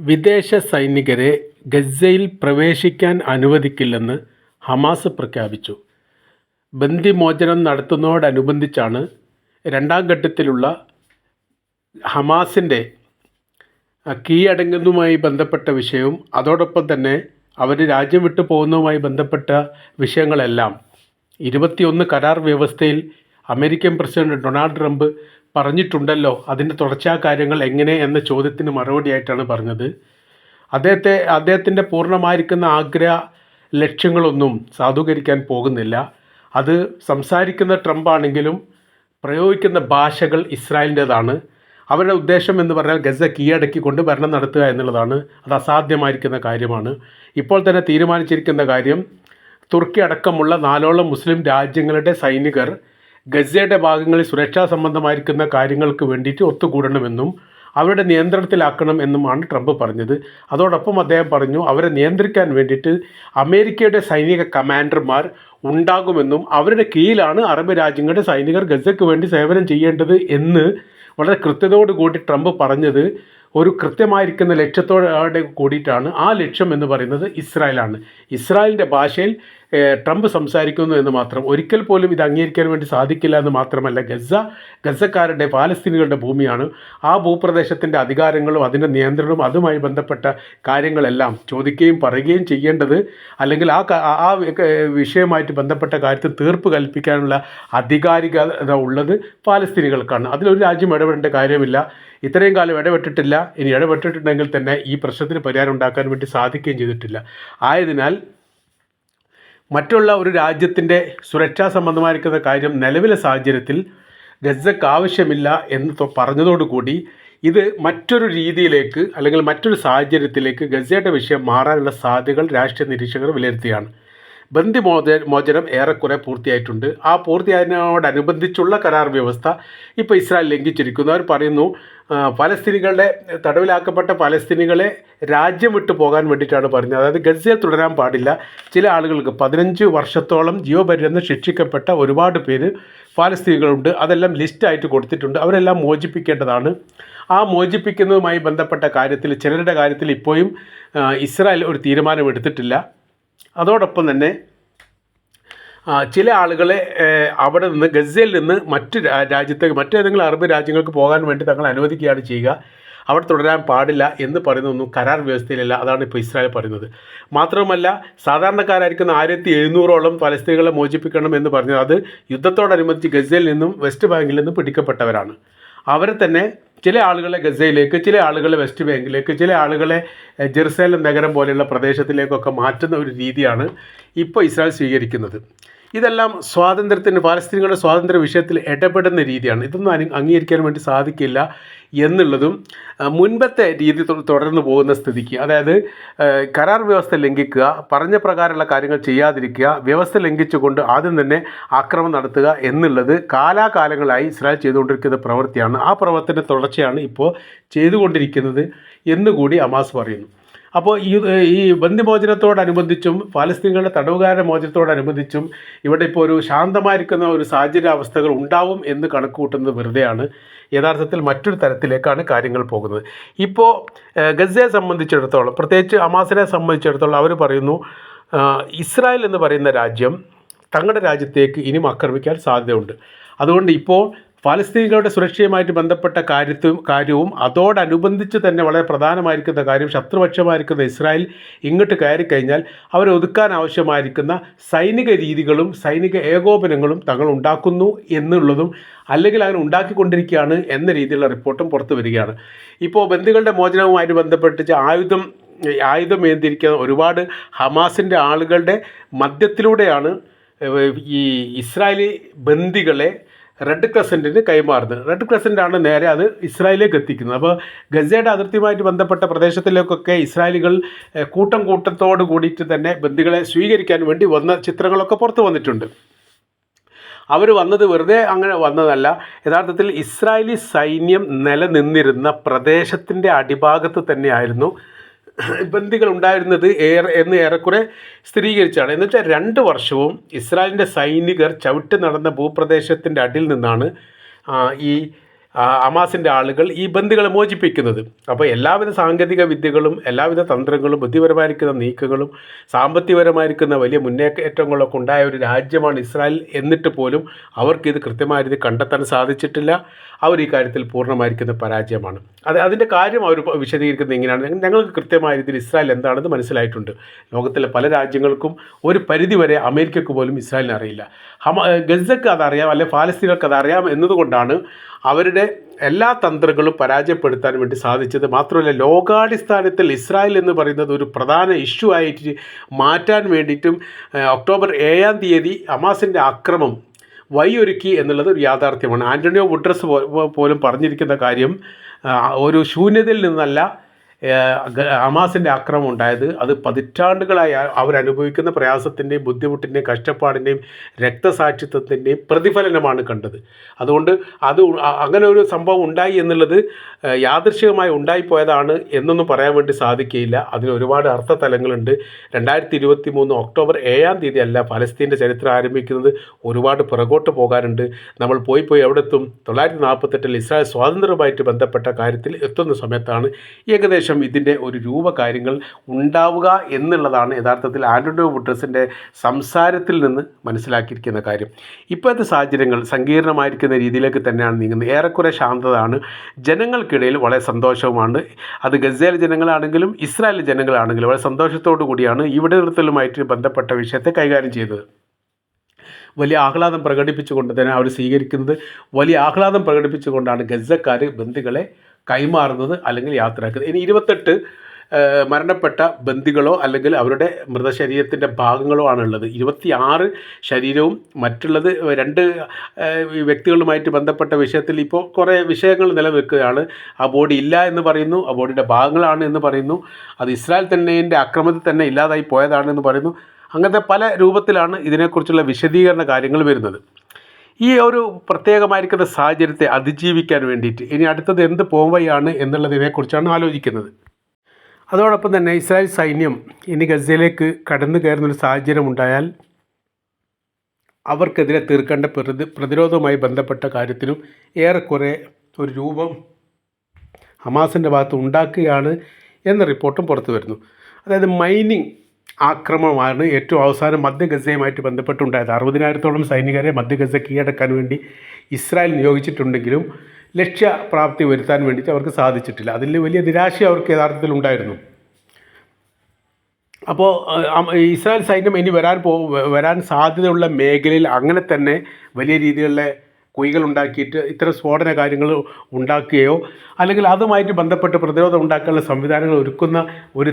വിദേശ സൈനികരെ ഗസയിൽ പ്രവേശിക്കാൻ അനുവദിക്കില്ലെന്ന് ഹമാസ് പ്രഖ്യാപിച്ചു. ബന്ദിമോചനം നടത്തുന്നതോടനുബന്ധിച്ചാണ് രണ്ടാം ഘട്ടത്തിലുള്ള ഹമാസിന്റെ കീഴടങ്ങുന്നതുമായി ബന്ധപ്പെട്ട വിഷയവും അതോടൊപ്പം തന്നെ അവർ രാജ്യം വിട്ടു പോകുന്നതുമായി ബന്ധപ്പെട്ട വിഷയങ്ങളെല്ലാം. ഇരുപത്തിയൊന്ന് കരാർ വ്യവസ്ഥയിൽ അമേരിക്കൻ പ്രസിഡന്റ് ഡൊണാൾഡ് ട്രംപ് പറഞ്ഞിട്ടുണ്ടല്ലോ. അതിന്റെ തുടർച്ചാ കാര്യങ്ങൾ എങ്ങനെ എന്ന ചോദ്യത്തിന് മറുപടിയായിട്ടാണ് പറഞ്ഞത്. അദ്ദേഹത്തെ അദ്ദേഹത്തിന്റെ പൂർണമായിരിക്കുന്ന ആഗ്രഹ ലക്ഷ്യങ്ങളൊന്നും സാധൂകരിക്കാൻ പോകുന്നില്ല. അത് സംസാരിക്കുന്ന ട്രംപ് ആണെങ്കിലും പ്രയോഗിക്കുന്ന ഭാഷകൾ ഇസ്രായേലിന്റേതാണ്. അവരുടെ ഉദ്ദേശം എന്ന് പറഞ്ഞാൽ ഗസ കീഴടക്കിക്കൊണ്ട് ഭരണം നടത്തുക എന്നുള്ളതാണ്. അത് അസാധ്യമായിരിക്കുന്ന കാര്യമാണ്. ഇപ്പോൾ തന്നെ തീരുമാനിച്ചിരിക്കുന്ന കാര്യം തുർക്കി അടക്കമുള്ള നാലോളം മുസ്ലിം രാജ്യങ്ങളുടെ സൈനികർ ഗസയുടെ ഭാഗങ്ങളിൽ സുരക്ഷാ സംബന്ധമായിരിക്കുന്ന കാര്യങ്ങൾക്ക് വേണ്ടിയിട്ട് ഒത്തുകൂടണമെന്നും അവരുടെ നിയന്ത്രണത്തിലാക്കണം എന്നുമാണ് ട്രംപ് പറഞ്ഞത്. അതോടൊപ്പം അദ്ദേഹം പറഞ്ഞു അവരെ നിയന്ത്രിക്കാൻ വേണ്ടിയിട്ട് അമേരിക്കയുടെ സൈനിക കമാൻഡർമാർ ഉണ്ടാകുമെന്നും അവരുടെ കീഴിലാണ് അറബ് രാജ്യങ്ങളുടെ സൈനികർ ഗസയ്ക്ക് വേണ്ടി സേവനം ചെയ്യേണ്ടത് എന്ന് വളരെ കൃത്യതയോട് കൂടി ട്രംപ് പറഞ്ഞത്. ഒരു കൃത്യമായിരിക്കുന്ന ലക്ഷ്യത്തോടെ കൂടിയിട്ടാണ്. ആ ലക്ഷ്യം എന്ന് പറയുന്നത് ഇസ്രായേലാണ്. ഇസ്രായേലിന്റെ ഭാഷയിൽ ട്രംപ് സംസാരിക്കുന്നു എന്ന് മാത്രം ഒരിക്കൽ പോലും ഇത് അംഗീകരിക്കാൻ വേണ്ടി സാധിക്കില്ല എന്ന് മാത്രമല്ല ഗസ ഗസക്കാരുടെ പാലസ്തീനുകളുടെ ഭൂമിയാണ്. ആ ഭൂപ്രദേശത്തിന്റെ അധികാരങ്ങളും അതിന്റെ നിയന്ത്രണവും അതുമായി ബന്ധപ്പെട്ട കാര്യങ്ങളെല്ലാം ചോദിക്കുകയും പറയുകയും ചെയ്യേണ്ടത് അല്ലെങ്കിൽ ആ ആ- വിഷയമായിട്ട് ബന്ധപ്പെട്ട കാര്യത്തിൽ തീർപ്പ് കൽപ്പിക്കാനുള്ള അധികാരികത ഉള്ളത് പാലസ്തീനികൾക്കാണ്. അതിലൊരു രാജ്യം ഇടപെടേണ്ട കാര്യമില്ല. ഇത്രയും കാലം ഇടപെട്ടിട്ടില്ല. ഇനി ഇടപെട്ടിട്ടുണ്ടെങ്കിൽ തന്നെ ഈ പ്രശ്നത്തിന് പരിഹാരം ഉണ്ടാക്കാൻ വേണ്ടി സാധിക്കുകയും ചെയ്തിട്ടില്ല. ആയതിനാൽ മറ്റുള്ള ഒരു രാജ്യത്തിന്റെ സുരക്ഷാ സംബന്ധമായിരിക്കുന്ന കാര്യം നിലവിലെ സാഹചര്യത്തിൽ ഗസക്ക് ആവശ്യമില്ല എന്ന് പറഞ്ഞതോടുകൂടി ഇത് മറ്റൊരു രീതിയിലേക്ക് അല്ലെങ്കിൽ മറ്റൊരു സാഹചര്യത്തിലേക്ക് ഗസയുടെ വിഷയം മാറാനുള്ള സാധ്യതകൾ രാഷ്ട്രീയ നിരീക്ഷകർ വിലയിരുത്തുകയാണ്. ബന്ദി മോച മോചനം ഏറെക്കുറെ പൂർത്തിയായിട്ടുണ്ട്. ആ പൂർത്തിയായതിനോടനുബന്ധിച്ചുള്ള കരാർ വ്യവസ്ഥ ഇപ്പോൾ ഇസ്രായേൽ ലംഘിച്ചിരിക്കുന്നു. അവർ പറയുന്നു പലസ്തീനികളുടെ തടവിലാക്കപ്പെട്ട ഫലസ്തീനികളെ രാജ്യം വിട്ടു പോകാൻ വേണ്ടിയിട്ടാണ് പറഞ്ഞത്. അതായത് ഗസയിൽ തുടരാൻ പാടില്ല. ചില ആളുകൾക്ക് പതിനഞ്ച് വർഷത്തോളം ജീവപര്യന്തം ശിക്ഷിക്കപ്പെട്ട ഒരുപാട് പേര് ഫലസ്തീനികളുണ്ട്. അതെല്ലാം ലിസ്റ്റായിട്ട് കൊടുത്തിട്ടുണ്ട്. അവരെല്ലാം മോചിപ്പിക്കേണ്ടതാണ്. ആ മോചിപ്പിക്കുന്നതുമായി ബന്ധപ്പെട്ട കാര്യത്തിൽ ചിലരുടെ കാര്യത്തിൽ ഇപ്പോഴും ഇസ്രായേൽ ഒരു തീരുമാനമെടുത്തിട്ടില്ല. അതോടൊപ്പം തന്നെ ചില ആളുകളെ അവിടെ നിന്ന് ഗസയിൽ നിന്ന് മറ്റ് രാജ്യത്തേക്ക് മറ്റേതെങ്കിലും അറബ് രാജ്യങ്ങൾക്ക് പോകാൻ വേണ്ടി തങ്ങൾ അനുവദിക്കുകയാണ് ചെയ്യുക. അവിടെ തുടരാൻ പാടില്ല എന്ന് പറയുന്നതൊന്നും കരാർ വ്യവസ്ഥയിലല്ല. അതാണ് ഇപ്പോൾ ഇസ്രായേൽ പറയുന്നത്. മാത്രമല്ല സാധാരണക്കാരായിരിക്കുന്ന ആയിരത്തി എഴുന്നൂറോളം ഫലസ്തീനികളെ മോചിപ്പിക്കണം എന്ന് പറഞ്ഞത് അത് യുദ്ധത്തോടനുബന്ധിച്ച് ഗസയിൽ നിന്നും വെസ്റ്റ് ബാങ്കിൽ നിന്നും പിടിക്കപ്പെട്ടവരാണ്. അവരെ തന്നെ ചില ആളുകളെ ഗസയിലേക്ക് ചില ആളുകളെ വെസ്റ്റ് ബാങ്കിലേക്ക് ചില ആളുകളെ ജെറുസലം നഗരം പോലെയുള്ള പ്രദേശത്തിലേക്കൊക്കെ മാറ്റുന്ന ഒരു രീതിയാണ് ഇപ്പോൾ ഇസ്രായേൽ സ്വീകരിക്കുന്നത്. ഇതെല്ലാം സ്വാതന്ത്ര്യത്തിന് പാലസ്തീനികളുടെ സ്വാതന്ത്ര്യ വിഷയത്തിൽ ഇടപെടുന്ന രീതിയാണ്. ഇതൊന്നും അംഗീകരിക്കാൻ വേണ്ടി സാധിക്കില്ല എന്നുള്ളതും മുൻപത്തെ രീതി തുടർന്നു പോകുന്ന സ്ഥിതിക്ക്. അതായത് കരാർ വ്യവസ്ഥ ലംഘിക്കുക പറഞ്ഞ പ്രകാരമുള്ള കാര്യങ്ങൾ ചെയ്യാതിരിക്കുക വ്യവസ്ഥ ലംഘിച്ചുകൊണ്ട് ആദ്യം തന്നെ ആക്രമണം നടത്തുക എന്നുള്ളത് കാലാകാലങ്ങളായി ഇസ്രായേൽ ചെയ്തുകൊണ്ടിരിക്കുന്ന പ്രവൃത്തിയാണ്. ആ പ്രവർത്തന തുടർച്ചയാണ് ഇപ്പോൾ ചെയ്തുകൊണ്ടിരിക്കുന്നത് എന്നുകൂടി അമാസ് പറയുന്നു. അപ്പോൾ ഈ ഈ ബന്ധിമോചനത്തോടനുബന്ധിച്ചും ഫലസ്തീനുകളുടെ തടവുകാരുടെ മോചനത്തോടനുബന്ധിച്ചും ഇവിടെ ഇപ്പോൾ ഒരു ശാന്തമായിരിക്കുന്ന ഒരു സാഹചര്യാവസ്ഥകൾ ഉണ്ടാവും എന്ന് കണക്ക് കൂട്ടുന്നത് വെറുതെയാണ്. യഥാർത്ഥത്തിൽ മറ്റൊരു തരത്തിലേക്കാണ് കാര്യങ്ങൾ പോകുന്നത്. ഇപ്പോൾ ഗസയെ സംബന്ധിച്ചിടത്തോളം പ്രത്യേകിച്ച് അമാസിനെ സംബന്ധിച്ചിടത്തോളം അവർ പറയുന്നു ഇസ്രായേൽ എന്ന് പറയുന്ന രാജ്യം തങ്ങളുടെ രാജ്യത്തേക്ക് ഇനിയും ആക്രമിക്കാൻ സാധ്യതയുണ്ട്. അതുകൊണ്ട് ഇപ്പോൾ ഫലസ്തീനികളുടെ സുരക്ഷയുമായിട്ട് ബന്ധപ്പെട്ട കാര്യത്തും കാര്യവും അതോടനുബന്ധിച്ച് തന്നെ വളരെ പ്രധാനമായിരിക്കുന്ന കാര്യം ശത്രുപക്ഷമായിരിക്കുന്ന ഇസ്രായേൽ ഇങ്ങോട്ട് കയറിക്കഴിഞ്ഞാൽ അവരെ ഒതുക്കാൻ ആവശ്യമായിരിക്കുന്ന സൈനിക രീതികളും സൈനിക ഏകോപനങ്ങളും തങ്ങൾ ഉണ്ടാക്കുന്നു എന്നുള്ളതും അല്ലെങ്കിൽ അങ്ങനെ ഉണ്ടാക്കിക്കൊണ്ടിരിക്കുകയാണ് എന്ന രീതിയിലുള്ള റിപ്പോർട്ടും പുറത്തു വരികയാണ്. ഇപ്പോൾ ബന്ദികളുടെ മോചനവുമായിട്ട് ബന്ധപ്പെട്ട് ആയുധം ആയുധം ഏന്തിരിക്കുന്ന ഒരുപാട് ഹമാസിന്റെ ആളുകളുടെ മധ്യത്തിലൂടെയാണ് ഈ ഇസ്രായേലി ബന്ദികളെ റെഡ് ക്രസന്റിന് കൈമാറുന്നത്. റെഡ് ക്രസന്റാണ് നേരെ അത് ഇസ്രായേലിലേക്ക് എത്തിക്കുന്നത്. അപ്പോൾ ഗസയുടെ അതിർത്തിയുമായിട്ട് ബന്ധപ്പെട്ട പ്രദേശത്തിലേക്കൊക്കെ ഇസ്രായേലികൾ കൂട്ടം കൂട്ടത്തോട് കൂടിയിട്ട് തന്നെ ബന്ദികളെ സ്വീകരിക്കാൻ വേണ്ടി വന്ന ചിത്രങ്ങളൊക്കെ പുറത്തു വന്നിട്ടുണ്ട്. അവർ വന്നത് വെറുതെ അങ്ങനെ വന്നതല്ല. യഥാർത്ഥത്തിൽ ഇസ്രായേലി സൈന്യം നിലനിന്നിരുന്ന പ്രദേശത്തിന്റെ അടിഭാഗത്ത് തന്നെയായിരുന്നു ബന്ദികൾ ഉണ്ടായിരുന്നത് ഏറെ എന്ന് ഏറെക്കുറെ സ്ഥിരീകരിച്ചാണ്. എന്ന് വെച്ചാൽ രണ്ട് വർഷവും ഇസ്രായേലിന്റെ സൈനികർ ചവിട്ടി നടന്ന ഭൂപ്രദേശത്തിന്റെ അടിയിൽ നിന്നാണ് ഈ ആ, ഹമാസിന്റെ ആളുകൾ ഈ ബന്ദികളെ മോചിപ്പിക്കുന്നത്. അപ്പോൾ എല്ലാവിധ സാങ്കേതിക വിദ്യകളും എല്ലാവിധ തന്ത്രങ്ങളും ബുദ്ധിപരമായിരിക്കുന്ന നീക്കങ്ങളും സാമ്പത്തികപരമായിരിക്കുന്ന വലിയ മുന്നേറ്റങ്ങളൊക്കെ ഉണ്ടായ ഒരു രാജ്യമാണ് ഇസ്രായേൽ എന്നിട്ട് പോലും അവർക്ക് ഇത് കൃത്യമായ രീതി കണ്ടെത്താൻ സാധിച്ചിട്ടില്ല. അവർ ഈ കാര്യത്തിൽ പൂർണമായിരിക്കുന്ന പരാജയമാണ്. അത് അതിന്റെ കാര്യം അവർ വിശദീകരിക്കുന്നത് ഇങ്ങനെയാണ്. ഞങ്ങൾക്ക് കൃത്യമായ രീതിയിൽ ഇസ്രായേൽ എന്താണെന്ന് മനസ്സിലായിട്ടുണ്ട്. ലോകത്തിലെ പല രാജ്യങ്ങൾക്കും ഒരു പരിധിവരെ അമേരിക്കക്ക് പോലും ഇസ്രായേലിനെ അറിയില്ല. ഹമ ഗസക്ക് അതറിയാം അല്ലെ ഫാലസ്തീനർക്ക് അതറിയാം എന്നതുകൊണ്ടാണ് അവരുടെ എല്ലാ തന്ത്രങ്ങളും പരാജയപ്പെടുത്താൻ വേണ്ടി സാധിച്ചത് മാത്രമല്ല ലോകാടിസ്ഥാനത്തിൽ ഇസ്രായേൽ എന്ന് പറയുന്നത് ഒരു പ്രധാന ഇഷ്യൂ ആയിട്ട് മാറ്റാൻ വേണ്ടിയിട്ടും ഒക്ടോബർ ഏഴാം തീയതി അമാസിന്റെ അക്രമം വഴിയൊരുക്കി എന്നുള്ളത് ഒരു യാഥാർത്ഥ്യമാണ്. ആന്റണിയോ വുഡ്രസ് പോലും പറഞ്ഞിരിക്കുന്ന കാര്യം ഒരു ശൂന്യതയിൽ നിന്നല്ല ഹമാസിന്റെ ആക്രമം ഉണ്ടായത് അത് പതിറ്റാണ്ടുകളായി അവരനുഭവിക്കുന്ന പ്രയാസത്തിന്റെയും ബുദ്ധിമുട്ടിന്റെയും കഷ്ടപ്പാടിന്റെയും രക്തസാക്ഷിത്വത്തിന്റെയും പ്രതിഫലനമാണ് കണ്ടത്. അതുകൊണ്ട് അത് അങ്ങനെ ഒരു സംഭവം ഉണ്ടായി എന്നുള്ളത് യാദൃശികമായി ഉണ്ടായിപ്പോയതാണ് എന്നൊന്നും പറയാൻ വേണ്ടി സാധിക്കുകയില്ല. അതിന് ഒരുപാട് അർത്ഥതലങ്ങളുണ്ട്. രണ്ടായിരത്തി ഇരുപത്തി മൂന്ന് ഒക്ടോബർ ഏഴാം തീയതി അല്ല ഫലസ്തീന്റെ ചരിത്രം ആരംഭിക്കുന്നത്. ഒരുപാട് പുറകോട്ട് പോകാനുണ്ട്. നമ്മൾ പോയി പോയി എവിടെ എത്തും തൊള്ളായിരത്തി നാൽപ്പത്തെട്ടിൽ ഇസ്രായേൽ സ്വാതന്ത്ര്യവുമായിട്ട് ബന്ധപ്പെട്ട കാര്യത്തിൽ എത്തുന്ന സമയത്താണ് ഏകദേശം ഇതിന്റെ ഒരു രൂപകാര്യങ്ങൾ ഉണ്ടാവുക എന്നുള്ളതാണ് യഥാർത്ഥത്തിൽ ആന്റണിയോ ബുട്ടസിന്റെ സംസാരത്തിൽ നിന്ന് മനസ്സിലാക്കിയിരിക്കുന്ന കാര്യം. ഇപ്പോഴത്തെ സാഹചര്യങ്ങൾ സങ്കീർണമായിരിക്കുന്ന രീതിയിലേക്ക് തന്നെയാണ് നീങ്ങുന്നത്. ഏറെക്കുറെ ശാന്തതാണ്. ജനങ്ങൾക്കിടയിൽ വളരെ സന്തോഷവുമാണ്. അത് ഗസേൽ ജനങ്ങളാണെങ്കിലും ഇസ്രായേൽ ജനങ്ങളാണെങ്കിലും വളരെ സന്തോഷത്തോടു കൂടിയാണ് ഇവിടെ നിർത്തലുമായിട്ട് ബന്ധപ്പെട്ട വിഷയത്തെ കൈകാര്യം ചെയ്തത്. വലിയ ആഹ്ലാദം പ്രകടിപ്പിച്ചുകൊണ്ട് തന്നെ അവർ സ്വീകരിക്കുന്നത്. വലിയ ആഹ്ലാദം പ്രകടിപ്പിച്ചുകൊണ്ടാണ് ഗസക്കാർ ബന്ദികളെ കൈമാറുന്നത് അല്ലെങ്കിൽ യാത്രയാക്കുന്നത്. ഇനി ഇരുപത്തെട്ട് മരണപ്പെട്ട ബന്ദികളോ അല്ലെങ്കിൽ അവരുടെ മൃതശരീരത്തിന്റെ ഭാഗങ്ങളോ ആണുള്ളത്. ഇരുപത്തി ആറ് ശരീരവും മറ്റുള്ളത് രണ്ട് വ്യക്തികളുമായിട്ട് ബന്ധപ്പെട്ട വിഷയത്തിൽ ഇപ്പോൾ കുറേ വിഷയങ്ങൾ നിലനിൽക്കുകയാണ്. ആ ബോഡി ഇല്ല എന്ന് പറയുന്നു ആ ബോഡിയുടെ ഭാഗങ്ങളാണ് എന്ന് പറയുന്നു അത് ഇസ്രായേൽ തന്നെ അക്രമത്തിൽ തന്നെ ഇല്ലാതായി പോയതാണ് എന്ന് പറയുന്നു. അങ്ങനത്തെ പല രൂപത്തിലാണ് ഇതിനെക്കുറിച്ചുള്ള വിശദീകരണ കാര്യങ്ങൾ വരുന്നത്. ഈ ഒരു പ്രത്യേകമായിരിക്കുന്ന സാഹചര്യത്തെ അതിജീവിക്കാൻ വേണ്ടിയിട്ട് ഇനി അടുത്തത് എന്ത് പോംവയാണ് എന്നുള്ളതിനെക്കുറിച്ചാണ് ആലോചിക്കുന്നത്. അതോടൊപ്പം തന്നെ ഇസ്രായേൽ സൈന്യം ഇനി ഗസയിലേക്ക് കടന്നു കയറുന്നൊരു സാഹചര്യം ഉണ്ടായാൽ അവർക്കെതിരെ തീർക്കേണ്ട പ്രതി പ്രതിരോധവുമായി ബന്ധപ്പെട്ട കാര്യത്തിനും ഏറെക്കുറെ ഒരു രൂപം ഹമാസിന്റെ ഭാഗത്ത് ഉണ്ടാക്കുകയാണ് എന്ന റിപ്പോർട്ടും പുറത്തു വരുന്നു. അതായത് മൈനിങ് ആക്രമണമാണ് ഏറ്റവും അവസാനം മധ്യ ഗസയുമായിട്ട് ബന്ധപ്പെട്ടുണ്ടായത്. അറുപതിനായിരത്തോളം സൈനികരെ മധ്യ ഗസ കീഴടക്കാൻ വേണ്ടി ഇസ്രായേൽ നിയോഗിച്ചിട്ടുണ്ടെങ്കിലും ലക്ഷ്യപ്രാപ്തി വരുത്താൻ വേണ്ടിയിട്ട് അവർക്ക് സാധിച്ചിട്ടില്ല. അതിൽ വലിയ നിരാശ അവർക്ക് യഥാർത്ഥത്തിൽ ഉണ്ടായിരുന്നു. അപ്പോൾ ഇസ്രായേൽ സൈന്യം ഇനി വരാൻ പോ വരാൻ സാധ്യതയുള്ള മേഖലയിൽ അങ്ങനെ തന്നെ വലിയ രീതിയിലുള്ള കുഴികൾ ഉണ്ടാക്കിയിട്ട് ഇത്തരം സ്ഫോടന കാര്യങ്ങൾ ഉണ്ടാക്കുകയോ അല്ലെങ്കിൽ അതുമായിട്ട് ബന്ധപ്പെട്ട് പ്രതിരോധം ഉണ്ടാക്കാനുള്ള സംവിധാനങ്ങൾ ഒരുക്കുന്ന ഒരു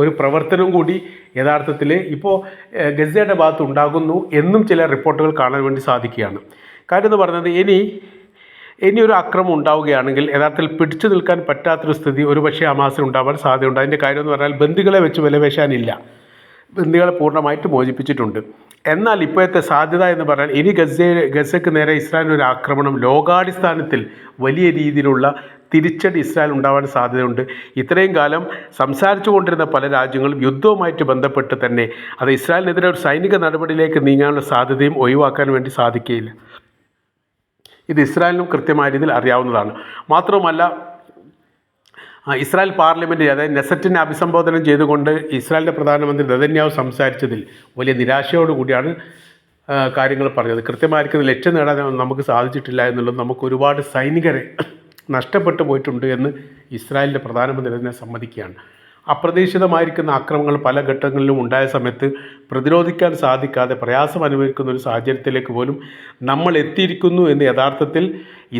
ഒരു പ്രവർത്തനവും കൂടി യഥാർത്ഥത്തിൽ ഇപ്പോൾ ഗസയുടെ ഭാഗത്ത് ഉണ്ടാകുന്നു എന്നും ചില റിപ്പോർട്ടുകൾ കാണാൻ വേണ്ടി സാധിക്കുകയാണ്. കാര്യം എന്ന് പറഞ്ഞത് ഇനി ഇനി ഒരു അക്രമം ഉണ്ടാവുകയാണെങ്കിൽ യഥാർത്ഥത്തിൽ പിടിച്ചു നിൽക്കാൻ പറ്റാത്തൊരു സ്ഥിതി ഒരുപക്ഷെ ഹമാസിന് ഉണ്ടാവാൻ സാധ്യതയുണ്ട്. അതിന്റെ കാര്യം എന്ന് പറഞ്ഞാൽ ബന്ധുക്കളെ വെച്ച് വിലപേശാനില്ല. ബന്ദികളെ പൂർണമായിട്ട് മോചിപ്പിച്ചിട്ടുണ്ട്. എന്നാൽ ഇപ്പോഴത്തെ സാധ്യത എന്ന് പറഞ്ഞാൽ ഇനി ഗസ ഗസയ്ക്ക് നേരെ ഇസ്രായേൽ ഒരു ആക്രമണം ലോകാടിസ്ഥാനത്തിൽ വലിയ രീതിയിലുള്ള തിരിച്ചടി ഇസ്രായേൽ ഉണ്ടാവാൻ സാധ്യതയുണ്ട്. ഇത്രയും കാലം സംസാരിച്ചു കൊണ്ടിരുന്ന പല രാജ്യങ്ങളും യുദ്ധവുമായിട്ട് ബന്ധപ്പെട്ട് തന്നെ അത് ഇസ്രായേലിനെതിരെ ഒരു സൈനിക നടപടിയിലേക്ക് നീങ്ങാനുള്ള സാധ്യതയും ഒഴിവാക്കാൻ വേണ്ടി സാധിക്കുകയില്ല. ഇത് ഇസ്രായേലിനും കൃത്യമായ രീതിയിൽ അറിയാവുന്നതാണ്. മാത്രവുമല്ല ഇസ്രായേൽ പാർലമെന്റ് അതായത് നെസറ്റിനെ അഭിസംബോധന ചെയ്തുകൊണ്ട് ഇസ്രായേലിന്റെ പ്രധാനമന്ത്രി നെതന്യാവ് സംസാരിച്ചതിൽ വലിയ നിരാശയോടുകൂടിയാണ് കൂടിയാണ് കാര്യങ്ങൾ പറഞ്ഞത്. കൃത്യമായിരിക്കുന്ന ലക്ഷ്യം നേടാൻ നമുക്ക് സാധിച്ചിട്ടില്ല എന്നുള്ളത് നമുക്ക് ഒരുപാട് സൈനികരെ നഷ്ടപ്പെട്ടു പോയിട്ടുണ്ട് എന്ന് ഇസ്രായേലിന്റെ പ്രധാനമന്ത്രി തന്നെ സമ്മതിക്കുകയാണ്. അപ്രതീക്ഷിതമായിരിക്കുന്ന ആക്രമങ്ങൾ പല ഘട്ടങ്ങളിലും ഉണ്ടായ സമയത്ത് പ്രതിരോധിക്കാൻ സാധിക്കാതെ പ്രയാസം അനുഭവിക്കുന്ന ഒരു സാഹചര്യത്തിലേക്ക് പോലും നമ്മൾ എത്തിയിരിക്കുന്നു എന്ന് യഥാർത്ഥത്തിൽ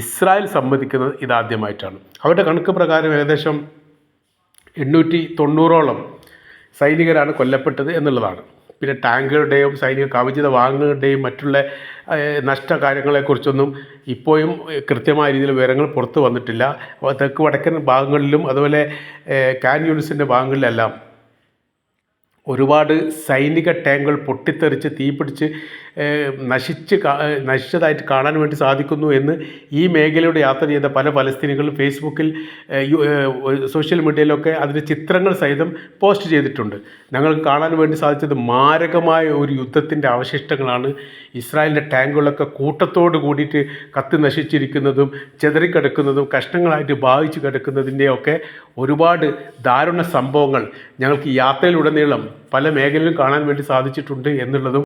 ഇസ്രായേൽ സമ്മതിക്കുന്നത് ഇതാദ്യമായിട്ടാണ്. അവരുടെ കണക്ക് പ്രകാരം ഏകദേശം എണ്ണൂറ്റി തൊണ്ണൂറോളം സൈനികരാണ് കൊല്ലപ്പെട്ടത് എന്നുള്ളതാണ്. പിന്നെ ടാങ്കുകളുടെയും സൈനിക കവചിത വാങ്ങുകളുടെയും മറ്റുള്ള നഷ്ട നഷ്ടകാര്യങ്ങളെക്കുറിച്ചൊന്നും ഇപ്പോഴും കൃത്യമായ രീതിയിൽ വിവരങ്ങൾ പുറത്തു വന്നിട്ടില്ല. തെക്ക് വടക്കൻ ഭാഗങ്ങളിലും അതുപോലെ കാൻ യൂണിസിന്റെ ഭാഗങ്ങളിലെല്ലാം ഒരുപാട് സൈനിക ടാങ്കുകൾ പൊട്ടിത്തെറിച്ച് തീപിടിച്ച് നശിച്ച് നശിച്ചതായിട്ട് കാണാൻ വേണ്ടി സാധിക്കുന്നു എന്ന് ഈ മേഖലയുടെ യാത്ര ചെയ്ത പല പലസ്തീനികളും ഫേസ്ബുക്കിൽ സോഷ്യൽ മീഡിയയിലൊക്കെ അതിന്റെ ചിത്രങ്ങൾ സഹിതം പോസ്റ്റ് ചെയ്തിട്ടുണ്ട്. ഞങ്ങൾക്ക് കാണാൻ വേണ്ടി സാധിച്ചത് മാരകമായ ഒരു യുദ്ധത്തിന്റെ അവശിഷ്ടങ്ങളാണ് ഇസ്രായേലിന്റെ ടാങ്കുകളൊക്കെ കൂട്ടത്തോട് കൂടിയിട്ട് കത്തി നശിച്ചിരിക്കുന്നതും ചെതറിക്കിടക്കുന്നതും കഷ്ണങ്ങളായിട്ട് ബാധിച്ച് കിടക്കുന്നതിന്റെയൊക്കെ ഒരുപാട് ദാരുണ സംഭവങ്ങൾ ഞങ്ങൾക്ക് യാത്രയിലുടനീളം പല മേഖലയിലും കാണാൻ വേണ്ടി സാധിച്ചിട്ടുണ്ട് എന്നുള്ളതും